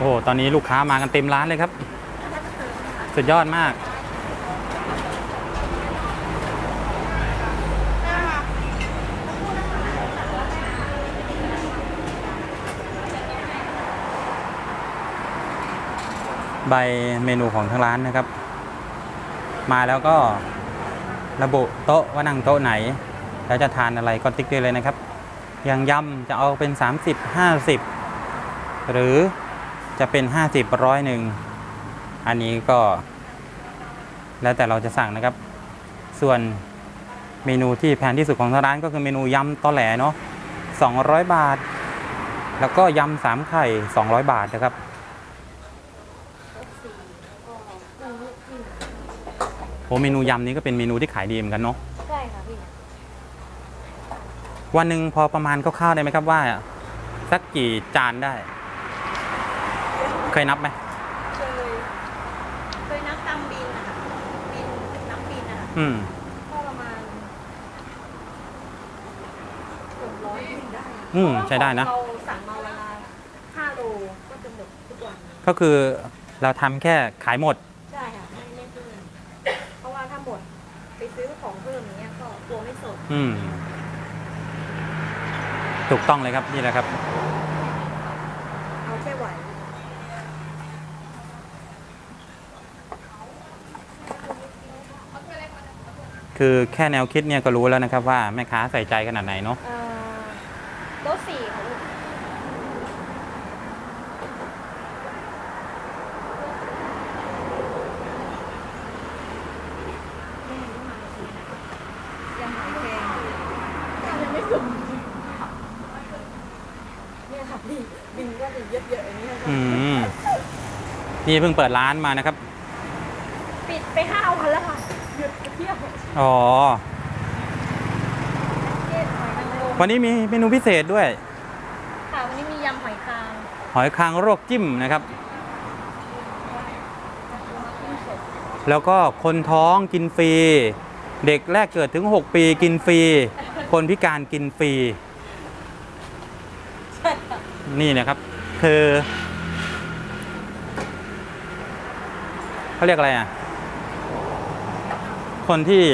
โอ้โห ตอนนี้ลูกค้ามากันเต็มร้านเลยครับ สุดยอดมาก ใบเมนูของทางร้านนะครับ มาแล้วก็ระบุโต๊ะว่านั่งโต๊ะไหน แล้วจะทานอะไรก็ติ๊กได้เลยนะครับ อย่างยำจะเอาเป็น 30 50 หรือ จะเป็น 50ร้อยหนึ่งอันนี้ก็ แล้วแต่เราจะสั่งนะครับ ส่วนเมนูที่แพงที่สุดของทางร้านก็คือเมนูยำตอแหลเนาะ200 บาท แล้วก็ยำสามไข่ 200 บาทนะครับโอ้เมนูยำนี้ก็เป็นเมนูที่ขายดีเหมือนกันเนาะใช่ค่ะพี่วันหนึ่งพอประมาณคร่าวๆได้ไหมครับว่า สักกี่จานได้ เคยนับไหมเคยเคยนับตามบินอะค่ะบินนับบินอะค่ะอืม ก็ประมาณเกือบร้อยบินได้ะอืมใช้ได้นะ เพราว่าเราสั่งมาเวลาห้าโลก็จะหมดทุกวันก็คือเราทำแค่ขายหมด ใช่ค่ะไม่ไม่เพิ่มเพราะว่าถ้าหมดไปซื้อของเพิ่มอย่างเงี้ยก็กลัวไม่สดอืม ถูกต้องเลยครับนี่แหละครับ เอาแค่ไหว คือแค่แนวคิดเนี่ยก็รู้แล้วนะครับว่าแม่ค้าใส่ใจขนาดไหนเนาะเอ่อโต๊ะสี่ค่ะลูกยังหอยแครงยังไม่สุกเนี่ยค่ะบินบินก็จะเยอะๆอย่างนี้ยค่ะอืมนี่เพิ่งเปิดร้านมานะครับ ปิดไปห้าวันแล้วค่ะหยุดไปเที่ยวอ๋อเทศหอยนางรมวันนี้มีเมนูพิเศษด้วย ค่ะวันนี้มียำหอยคางหอยคางโรคจิ้มนะครับแล้วก็คนท้องกินฟรี เด็กแรกเกิดถึง 6 ปีกินฟรี คนพิการกินฟรีนี่นะครับ คือเขาเรียกอะไรอะ คนที่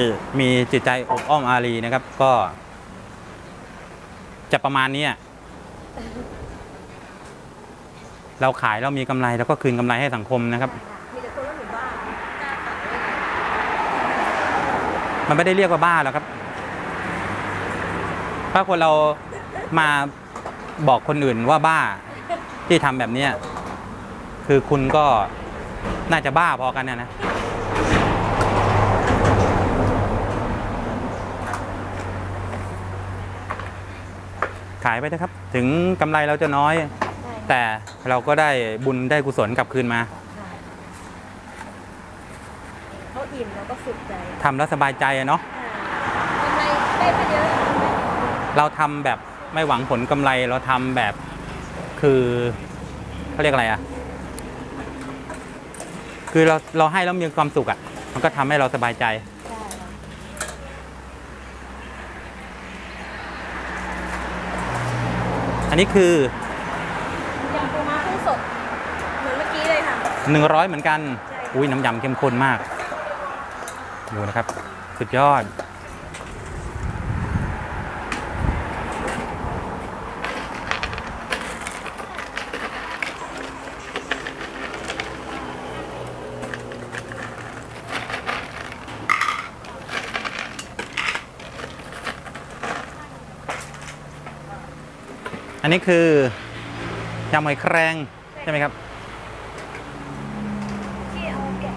มีจิตใจอบอ้อมอารีนะครับ ก็ จะประมาณนี้เราขายเรามีกำไรแล้วก็คืนกำไรให้สังคมนะครับ มันไม่ได้เรียกว่าบ้าหรอกครับ ถ้าคนเรามาบอกคนอื่นว่าบ้าที่ทำแบบนี้คือคุณก็น่าจะบ้าพอกันนะนะ ขายไปนะครับ ถึงกำไรเราจะน้อยใช่แต่เราก็ได้บุญได้กุศลกลับคืนมาค่ะเขาอิ่มแล้วก็สุขใจทำแล้วสบายใจอะเนาะกำไรได้ไปเยอะเราทำแบบไม่หวังผลกำไรเราทำแบบคือเขาเรียกอะไรอะ่ะ คือเราเราให้แล้วมีความสุขอะ่ะ มันก็ทำให้เราสบายใจ ใช่ค่ะ อั นนี้คือยำปูม้ากุ้งสดเหมือนเมื่อกี้เลยค่ะ 100 เหมือนกันใช่อุ้ยน้ำยำเข้มข้นมาก ดูนะครับ สุดยอด อันนี้คือยำหอยแครงใช่ไหมครับ ที่เอาแกะ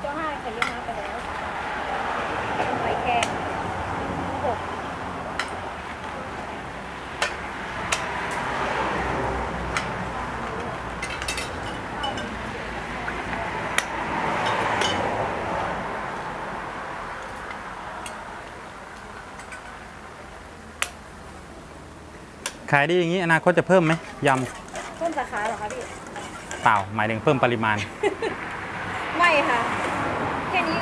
เจ้าห้าไข่เยี่ยวม้าไปแล้วหอยแครงหก ขายดีอย่างนี้อนาคตจะเพิ่มไหมยเพิ่มสาขาเหรอคะพี่ำเปล่าหมายถึงเพิ่มปริมาณ ไม่ค่ะแค่นี้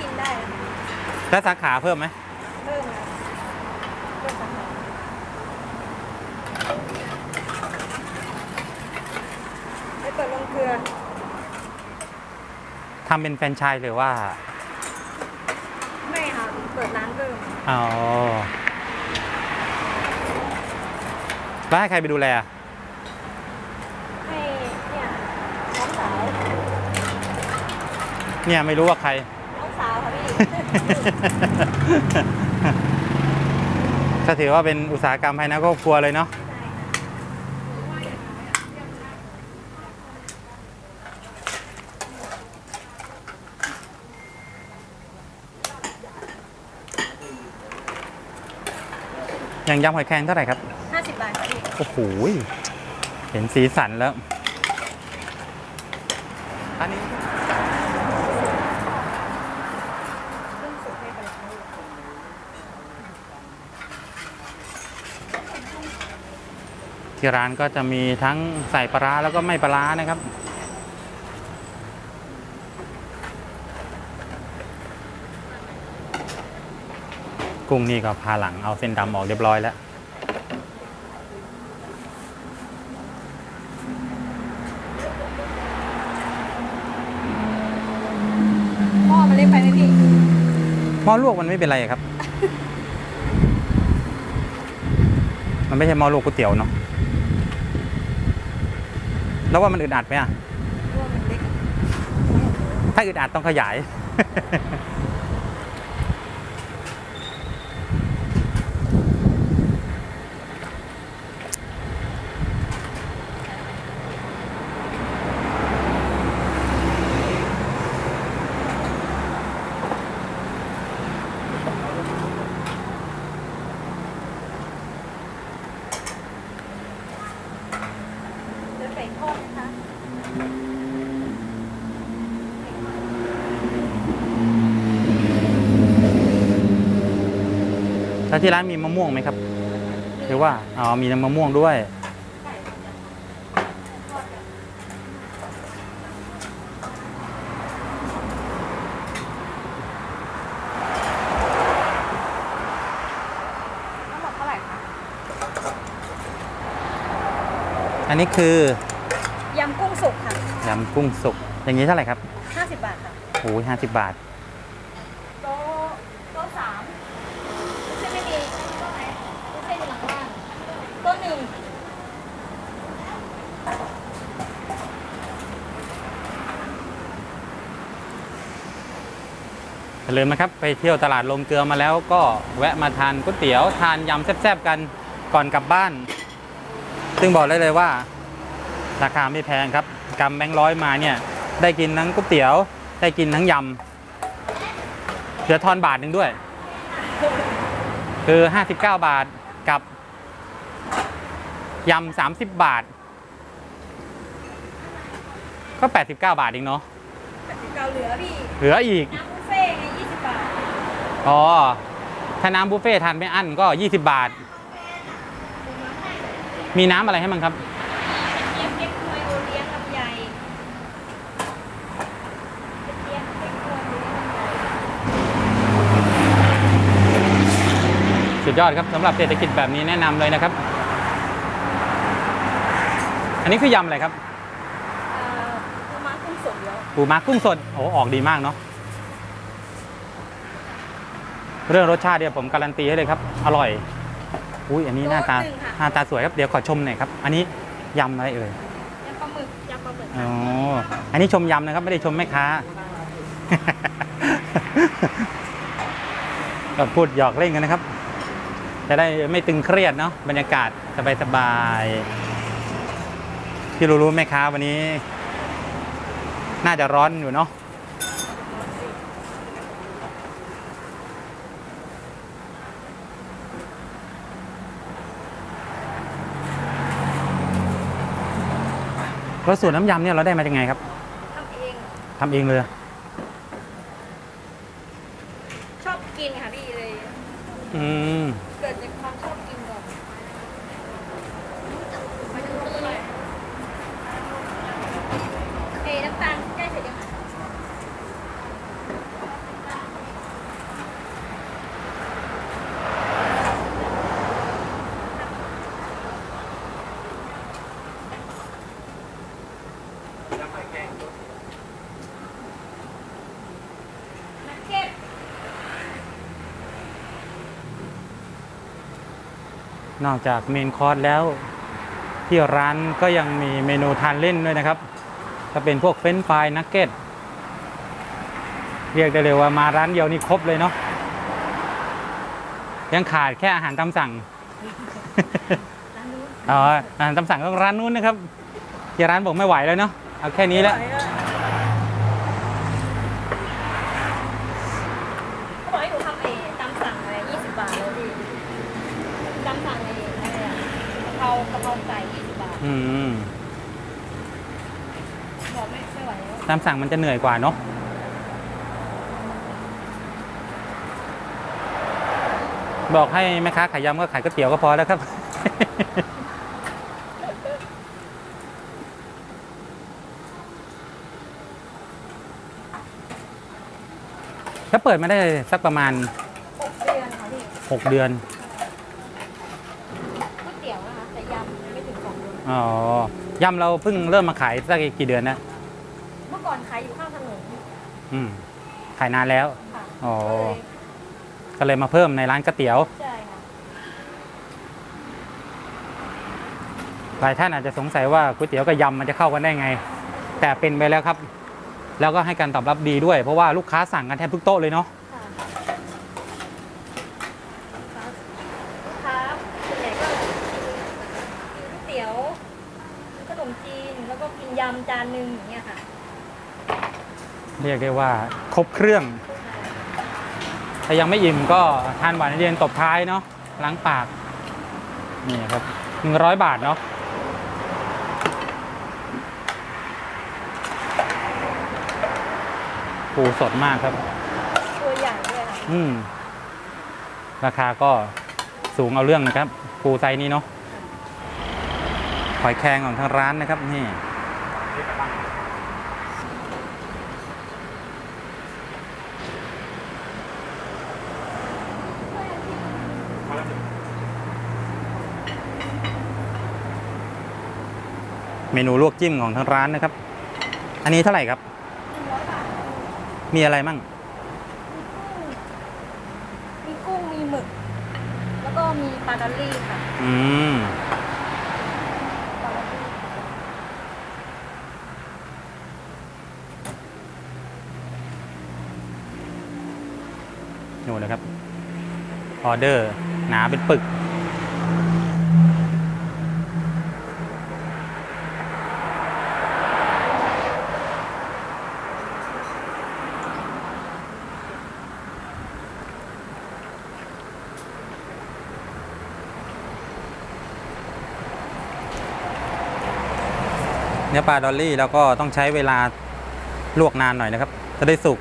กินได้นะแล้วสาขาเพิ่มไหมเพิ่มนะเพิ่มสาขาไปเปิดลงเกลือทำเป็นแฟรนไชส์หรือว่าไม่ค่ะเปิดร้านเพิ่ม อ๋อ แล้วให้ใครไปดูแลอะให้เนี่ยน้องสาวเนี่ยไม่รู้ว่าใคร น้องสาวค่ะพี่ก็ถือว่าเป็นอุตสาหกรรมภายในครอบครัวเลยเนาะใช่ค่ะอย่างยำหอยแครงเท่าไหร่ครับห้า สิบบาทค่ะพี่โอ้โหเห็นสีสันแล้ว อันนี้เพิ่งสุกให้ไปแล้วที่ร้านก็จะมีทั้งใส่ปลาร้าแล้วก็ไม่ปลาร้านะครับ กุ้งนี่ก็พาหลังเอาเส้นดำออกเรียบร้อยแล้ว หม้อมันเล็กไปไหมพี่ ห ม้อลวกมันไม่เป็นไรครับ มันไม่ใช่หม้อลวกก๋วยเตี๋ยวเนาะแล้วว่ามันอึดอัดไหมอะหม้อมันเล็กถ้าอึดอัดต้องขยาย เดี๋ยวใส่ทอดนะคะแล้วที่ร้านมีมะม่วงไหมครับ หรือว่าอ๋อมีน้ำมะม่วงด้วยใส่ทอดกันทั้งหมดเท่าไหร่คะ อันนี้คือ ยำกุ้งสุกค่ะ ยำกุ้งสุก อย่างนี้เท่าไหร่ครับ50 บาทค่ะโอ้ยห้าสิบบาท โต๊ะโต๊ะสามเส้นไม่มีโต๊ะไหนเส้นอยู่หลังบ้านโต๊ะหนึ่งอย่าลืมนะครับ ไปเที่ยวตลาดลงเกลือมาแล้วก็แวะมาทานก๋วยเตี๋ยว ทานยำแซ่บๆกันก่อนกลับบ้าน ซึ่งบอกได้เลยว่า ราคาไม่แพงครับกำแบงค์ร้อยมาเนี่ยได้กินทั้งก๋วยเตี๋ยว ได้กินทั้งยำเหลือทอนบาทหนึ่งด้วย คือ 59 บาทกับยำ30 บาท ก็ 89 บาทเองเนาะแปดสิบเก้าเหลือพี่เหลืออีกน้ำบุฟเฟ่ต์ไงยี่สิบบาท อ๋อ ถ้าน้ำบุฟเฟ่ทานไม่อั้นก็ 20 บาท มีน้ำอะไรให้มั้งครับ เจี๊ยบเก๊กฮวยโอเลี้ยงลำไยเจี๊ยบเก๊กฮวยโอเลี้ยงลำไยสุดยอดครับสำหรับเศรษฐกิจแบบนี้แนะนำเลยนะครับ อันนี้คือยำอะไรครับเอ่อปูม้ากุ้งสดเยอะปูม้ากุ้งสดโอ้ออกดีมากเนาะเรื่องรสชาติเนี่ยผมการันตีให้เลยครับ อร่อย อุ้ยอันนี้หน้าตาหน้าตาสวยครับเดี๋ยวขอชมหน่อยครับ อันนี้ยำอะไรเอ่ย ยำปลาหมึกยำปลาหมึกอ๋อ อันนี้ชมยำนะครับ ไม่ได้ชมแม่ค้า ก็พูดหยอกเล่นกันนะครับ จะได้ไม่ตึงเครียดเนาะบรรยากาศสบายๆที่รู้ๆแม่ค้าวันนี้ น่าจะร้อนอยู่เนาะแล้วสูตรน้ำยำเนี่ยเราได้มาจากไงครับทำเองทำเองเลย ชอบกินค่ะพี่เลย อืม เกิดจากความชอบกินก่อนมาดูเลยเอ้น้ำตาลใกล้เสร็จยังคะ นอกจากเมนคอร์สแล้ว ที่ร้านก็ยังมีเมนูทานเล่นด้วยนะครับถ้าเป็นพวกเฟรนช์ฟรายนักเก็ตเรียกได้เลยว่ามาร้านเดียวนี่ครบเลยเนาะยังขาดแค่อาหารตามสั่งร้านนู้นอ๋ออาหารตามสั่งต้องร้านนู้นนะครับที่ร้านบอกไม่ไหวแล้วเนาะเอาแค่นี้แหละ เขาบอกให้หนูทำเองตามสั่งอะไรยี่สิบบาทเลยพี่ตามสั่งเองอะไรอะกะเพรากะเพราไก่ยี่สิบบาท อืมบอกไม่ไม่ไหวแล้วตามสั่งมันจะเหนื่อยกว่าเนาะบอกให้แม่ค้าขายยำก็ขายก๋วยเตี๋ยวก็พอแล้วครับ ถ้าเปิดมาได้สักประมาณ หกเดือนค่ะพี่6 เดือน ก๋วยเตี๋ยวนะคะแต่ยำไม่ถึงส องเดือนอ๋อยำเราเพิ่งเริ่มมาขายสักกี่เดือนนะเมื่อก่อนขายอยู่ข้างถนนอืมขายนานแล้ว ค่ะอ๋อ ก็เลยก็เลยมาเพิ่มในร้านก๋วยเตี๋ยว ใช่ค่ะ หลายท่านอาจจะสงสัยว่าก๋วยเตี๋ยวกับยำมันจะเข้ากันได้ไง แต่เป็นไปแล้วครับ แล้วก็ให้การตอบรับดีด้วย เพราะว่าลูกค้าสั่งกันแทบทุกโต๊ะเลยเนาะ ค่ะลูกค้าส่วนใหญ่ก็กินก๋วยเตี๋ยวกินขนมจีนแล้วก็กินยำจานหนึ่งอย่างเงี้ยค่ะ เรียกได้ว่าครบเครื่อง ถ้ายังไม่อิ่มก็ทานหวานเย็นตบท้ายเนาะล้างปาก นี่ครับหนึ่งร้อยบาทเนาะปูสดมากครับ ตัวใหญ่ด้วยค่ะอืม ราคาก็สูงเอาเรื่องนะครับ ปูไซส์นี้เนาะหอยแครงของทางร้านนะครับ นี่ เมนูลวกจิ้มของทางร้านนะครับ อันนี้เท่าไหร่ครับหนึ่งร้อยบาทมีอะไรมั่ง มีกุ้ง มีหมึก แล้วก็มีปลาดอลลี่ค่ะ อืม ปลาดอลลี่นู่นนะครับ ออเดอร์ หนาเป็นปึก นื้อปลาดอลลี่แล้วก็ต้องใช้เวลาลวกนานหน่อยนะครับ จะได้สุก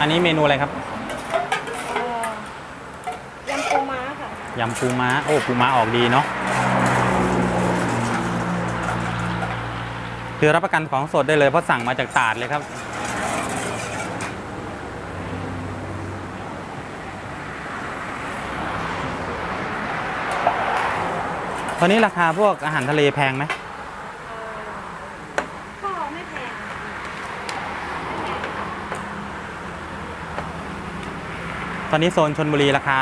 อันนี้เมนูอะไรครับ เอ่อยำปูม้าค่ะ ยำปูม้า โอ้ปูม้าออกดีเนาะคือรับประกันของสดได้เลยเพราะสั่งมาจากตราดเลยครับ ตอนนี้ราคาพวกอาหารทะเลแพงไหมเอ่อก็ไม่แพงตอนนี้โซนชนบุรีราคา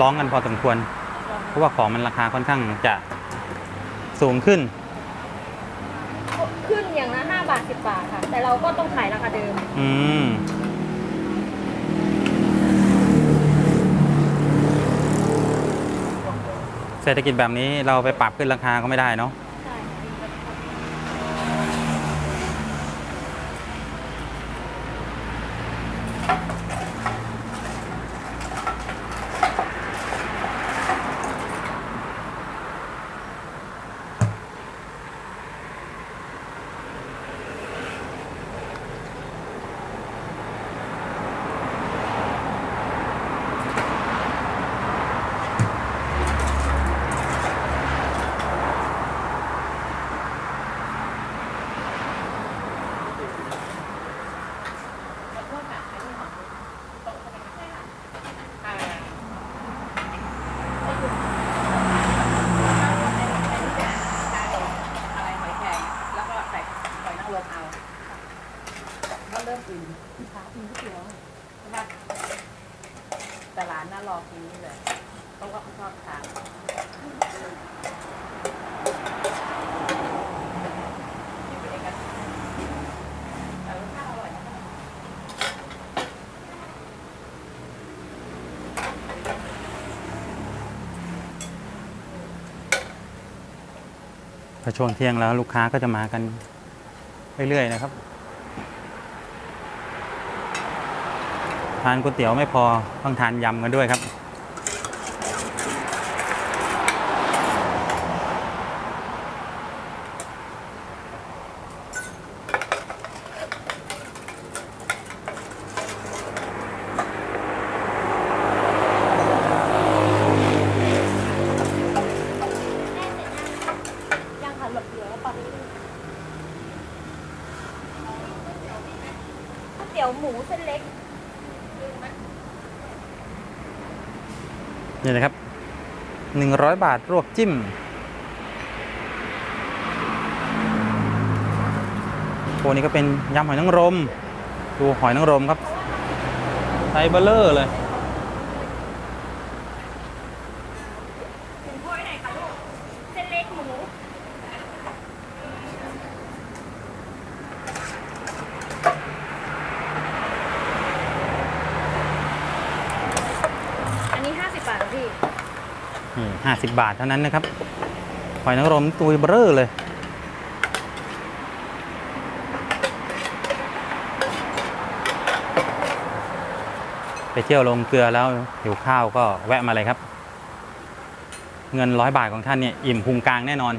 ร้องกันพอสมควร เพราะว่าของมันราคาค่อนข้างจะสูงขึ้น ขึ้นอย่างละ5บาท10บาทค่ะ แต่เราก็ต้องขายราคาเดิม อืม เศรษฐกิจแบบนี้เราไปปรับขึ้นราคาก็ไม่ได้เนาะใช่ค่ะ อ ชอบทานแต่รสชาติอร่อยนะคะ พอช่วงเที่ยงแล้วลูกค้าก็จะมากันเรื่อยๆนะครับทานก๋วยเตี๋ยวไม่พอต้องทานยำกันด้วยครับ ยังค่ะหลบเหลือตอนนี้ก๋วยเตี๋ยว หมูเส้นเล็กนี่นะครับ100บาทรวกจิ้ม ตัวนี้ก็เป็นยำหอยนางรม ดูหอยนางรมครับไซส์เบลเลอร์เลย 50 บาทเท่านั้นนะครับหอยนางรมตัวเบ้อร์เลยไปเที่ยวลงเกลือแล้วหิวข้าวก็แวะมาเลยครับ เงินร้อยบาทของท่านเนี่ยอิ่มพุงกลางแน่นอน